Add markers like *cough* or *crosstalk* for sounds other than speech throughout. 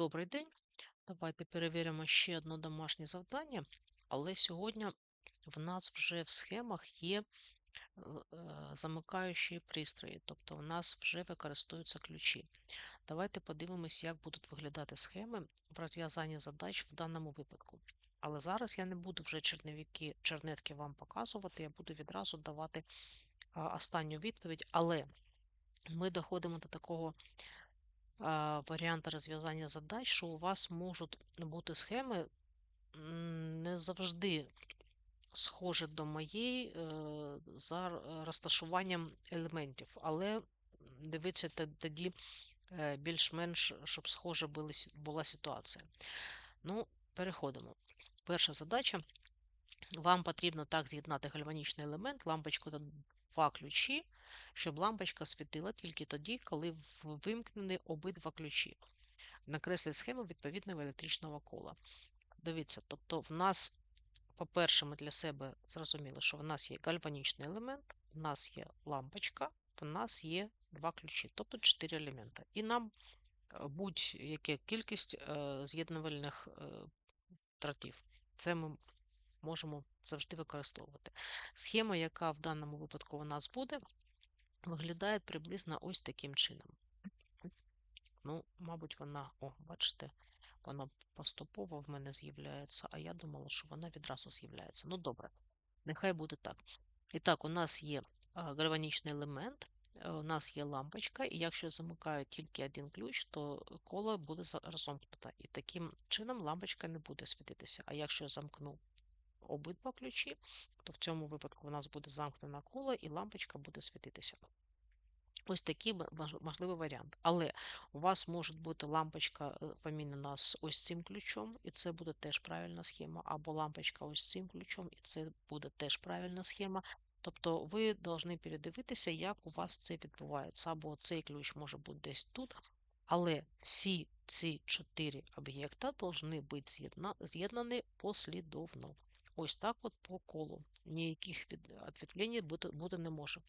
Добрий день. Давайте перевіримо ще одне домашнє завдання, але сьогодні в нас вже в схемах є е, замикаючі пристрої, тобто у нас вже використовуються ключі. Давайте подивимось, як будуть виглядати схеми в розв'язанні задач в даному випадку. Але зараз я не буду вже черневики, чернетки вам показувати, я буду відразу давати останню відповідь, але ми доходимо до такого варіанти розв'язання задач, що у вас можуть бути схеми не завжди схожі до моєї е, за розташуванням елементів, але дивіться тоді е, більш-менш, щоб схожа була ситуація. Ну, переходимо. Перша задача. Вам потрібно так з'єднати гальванічний елемент, лампочку та два ключі, щоб лампочка світила тільки тоді, коли вимкнені обидва ключі. Накресліть схему відповідного електричного кола. Дивіться, тобто в нас, по-перше, ми для себе зрозуміли, що в нас є гальванічний елемент, в нас є лампочка, в нас є два ключі, тобто 4 елементи. І нам е, будь-яка кількість е, з'єднувальних е, тратів. Це ми можемо завжди використовувати. Схема, яка в даному випадку у нас буде, виглядає приблизно ось таким чином. Ну, мабуть, вона, о, бачите, вона поступово в мене з'являється, а я думала, що вона відразу з'являється. Ну, добре, нехай буде так. І так, у нас є гальванічний елемент, е, у нас є лампочка, і якщо я замикаю тільки один ключ, то коло буде розомкнуто. І таким чином лампочка не буде світитися. А якщо я замкну обидва ключі, то в цьому випадку у нас буде замкнена коло і лампочка буде світитися. Ось такий можливий варіант. Але у вас може бути лампочка е, помінена з ось цим ключом, і це буде теж правильна схема, або лампочка ось цим ключом, і це буде теж правильна схема. Тобто ви повинні передивитися, як у вас це відбувається. Або цей ключ може бути десь тут, але всі ці чотири об'єкта повинні бути з'єднані послідовно. Ось так от по колу. Ніяких відветвлень бути не може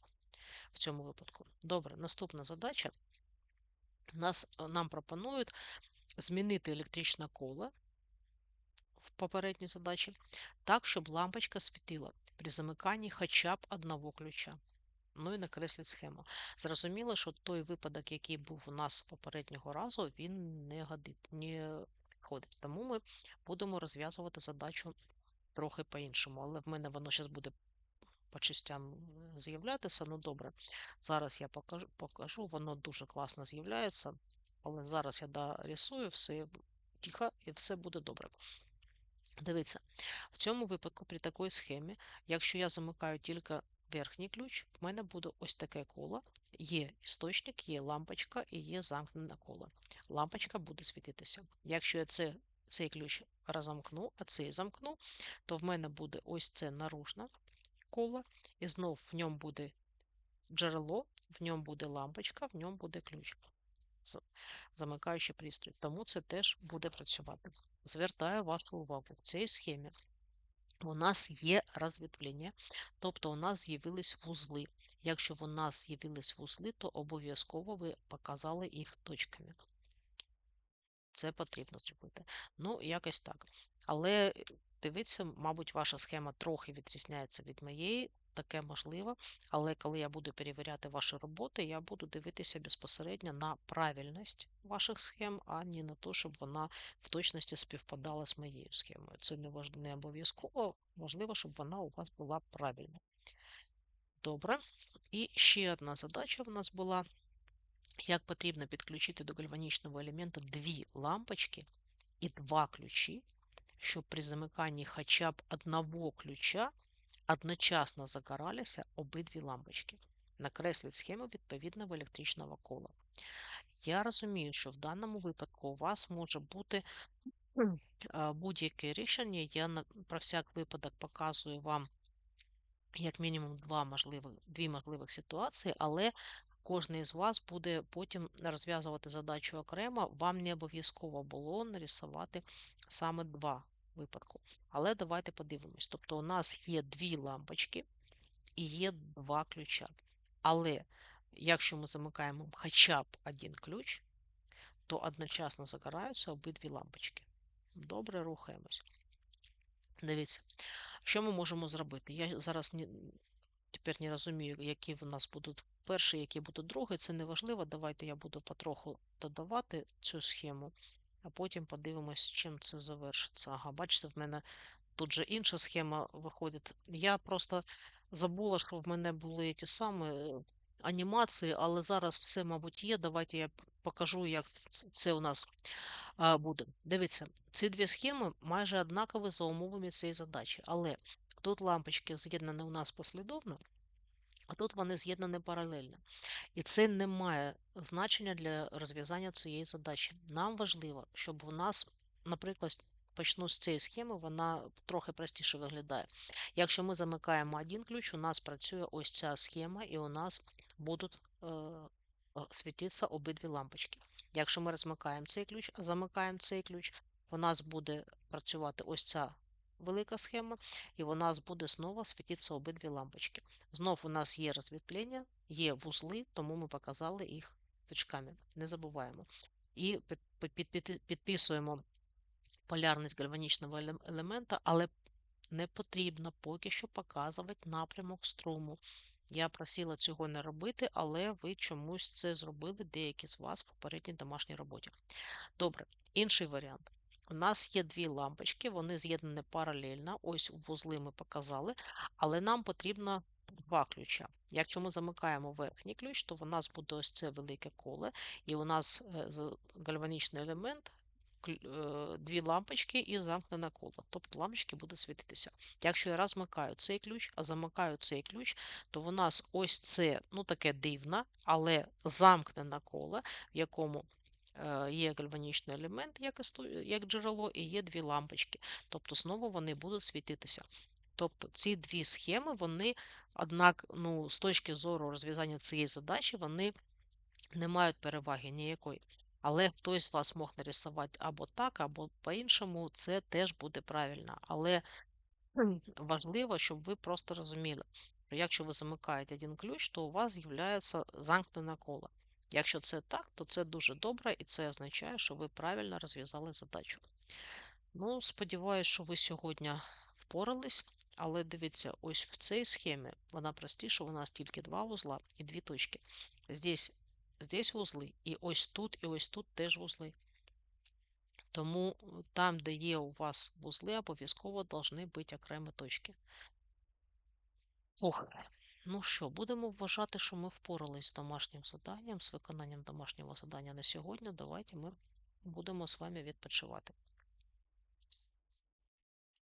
в цьому випадку. Добре, наступна задача. Нас, Нам пропонують змінити електричне коло в попередній задачі так, щоб лампочка світила при замиканні хоча б одного ключа. Ну і накреслить схему. Зрозуміло, що той випадок, який був у нас попереднього разу, він не годить, не ходить. Тому ми будемо розв'язувати задачу трохи по-іншому. Але в мене воно зараз буде по частям з'являтися. Ну добре, зараз я покажу, покажу, воно дуже класно з'являється. Але зараз я дорисую все тихо і все буде добре. Дивіться, в цьому випадку при такій схемі, якщо я замикаю тільки верхній ключ, в мене буде ось таке коло. Є істочник, є лампочка і є замкнене коло. Лампочка буде світитися. Якщо я це, цей ключ розамкну, а цей замкну, то в мене буде ось це наружне коло, і знов в ньому буде джерело, в ньому буде лампочка, в ньому буде ключ, замикаючий пристрій. Тому це теж буде працювати. Звертаю вашу увагу в цій схемі. У нас є розвідвлення, тобто у нас з'явились вузли. Якщо у нас з'явились вузли, то обов'язково ви показали їх точками. Це потрібно зробити. Ну, якось так. Але дивіться, мабуть, ваша схема трохи відрізняється від моєї, таке можливо. Але коли я буду перевіряти ваші роботи, я буду дивитися безпосередньо на правильність ваших схем, а не на те, щоб вона в точності співпадала з моєю схемою. Це не обов'язково важливо, щоб вона у вас була правильна. Добре. І ще одна задача в нас була як потрібно підключити до гальванічного елемента дві лампочки і два ключі, щоб при замиканні хоча б одного ключа одночасно загоралися обидві лампочки. Накресліть схему відповідного електричного кола. Я розумію, що в даному випадку у вас може бути *clears throat* будь-яке рішення. Я про всяк випадок показую вам як мінімум два можливих, дві можливих ситуації, але Кожен із вас буде потім розв'язувати задачу окремо, вам не обов'язково було нарисувати саме два випадки. Але давайте подивимось. Тобто, у нас є дві лампочки і є два ключа. Але якщо ми замикаємо хоча б один ключ, то одночасно загораються обидві лампочки. Добре, рухаємось. Дивіться, що ми можемо зробити? Я зараз тепер не розумію, які в нас будуть перші, які будуть другі. Це не важливо. Давайте я буду потроху додавати цю схему, а потім подивимось, чим це завершиться. Ага, бачите, в мене тут же інша схема виходить. Я просто забула, що в мене були ті самі е, анімації, але зараз все, мабуть, є. Давайте я покажу, як це у нас буде. Дивіться, ці дві схеми майже однакові за умовами цієї задачі, але тут лампочки з'єднані у нас послідовно, а тут вони з'єднані паралельно. І це не має значення для розв'язання цієї задачі. Нам важливо, щоб у нас, наприклад, почну з цієї схеми, вона трохи простіше виглядає. Якщо ми замикаємо один ключ, у нас працює ось ця схема, і у нас будуть е, світитися обидві лампочки. Якщо ми розмикаємо цей ключ, замикаємо цей ключ, у нас буде працювати ось ця велика схема, і у нас буде знову світитися обидві лампочки. Знов у нас є розвітлення, є вузли, тому ми показали їх точками. Не забуваємо. І підписуємо полярність гальванічного елемента, але не потрібно поки що показувати напрямок струму. Я просила цього не робити, але ви чомусь це зробили, деякі з вас в попередній домашній роботі. Добре, інший варіант. У нас є дві лампочки, вони з'єднані паралельно. Ось вузли ми показали, але нам потрібно два ключа. Якщо ми замикаємо верхній ключ, то у нас буде ось це велике коле, і у нас е, гальванічний елемент Е, дві лампочки і замкнене коло. Тобто лампочки будуть світитися. Якщо я розмикаю цей ключ, а замикаю цей ключ, то в нас ось це ну таке дивне, але замкнене коло, в якому є гальванічний елемент, як як джерело, і є дві лампочки. Тобто знову вони будуть світитися. Тобто ці дві схеми, вони, однак, ну, з точки зору розв'язання цієї задачі, вони не мають переваги ніякої. Але хтось з вас мог нарисувати або так, або по-іншому, це теж буде правильно. Але *clears throat* важливо, щоб ви просто розуміли, що якщо ви замикаєте один ключ, то у вас з'являється замкнене коло. Якщо це так, то це дуже добре, і це означає, що ви правильно розв'язали задачу. Ну, сподіваюся, що ви сьогодні впорались, але дивіться, ось в цій схемі вона простіша, у нас тільки два вузла і дві точки. Здесь здесь вузли. І ось тут, і ось тут теж вузли. Тому э, там, де є у вас вузли, обов'язково повинні бути окремі точки. Ох, ну що, будемо вважати, що ми впорались з домашнім заданням, з виконанням домашнього завдання на сьогодні. Давайте ми будемо з вами відпочивати.